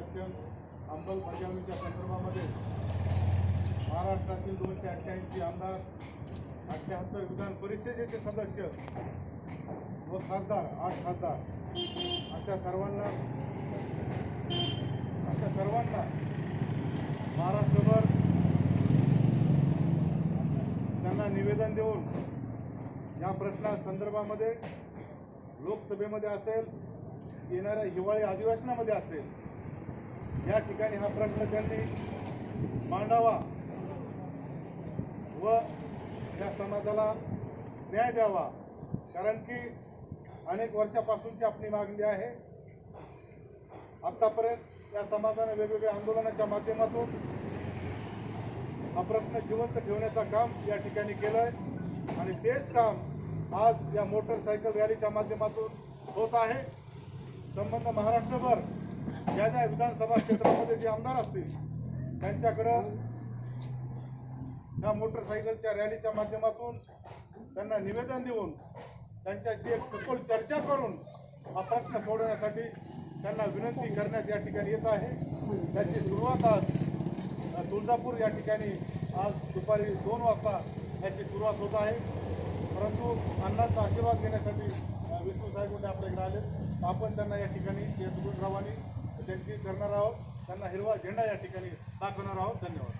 आरक्षण अंमलबजावणीच्या संदर्भामध्ये महाराष्ट्रातील दोनशे अठ्ठ्याऐंशी आमदार अठ्ठ्याहत्तर विधान परिषदेचे सदस्य व खासदार आठ खासदार. अशा सर्वांना अशा सर्वांना महाराष्ट्रभर त्यांना निवेदन देऊन या प्रश्ना संदर्भामध्ये लोकसभेमध्ये असेल येणाऱ्या हिवाळी अधिवेशनामध्ये असेल या ठिकाणी हा प्रश्न त्यांनी मांडावा व या समाजाला न्याय द्यावा. कारण की अनेक वर्षापासूनची आपली मागणी आहे. आत्तापर्यंत या समाजाने वेगवेगळ्या आंदोलनाच्या माध्यमातून हा प्रश्न जिवंत ठेवण्याचं काम या ठिकाणी केलं आहे आणि तेच काम आज या मोटरसायकल रॅलीच्या माध्यमातून होत आहे. संबंध महाराष्ट्रभर ज्या ज्या विधानसभा क्षेत्रामध्ये जे आमदार असतील त्यांच्याकडं त्या मोटरसायकलच्या रॅलीच्या माध्यमातून त्यांना निवेदन देऊन त्यांच्याशी एक सखोल चर्चा करून हा प्रश्न सोडवण्यासाठी त्यांना विनंती करण्यात या ठिकाणी येत आहे. त्याची सुरुवात आज तुळजापूर या ठिकाणी आज दुपारी दोन वाजता याची सुरुवात होत आहे. परंतु अण्णांचा आशीर्वाद घेण्यासाठी विष्णू साहेब आपल्याकडे आले. आपण त्यांना या ठिकाणी रवानी त्यांची करणार आहोत. त्यांना हिरवा झेंडा या ठिकाणी दाखवणार आहोत. धन्यवाद.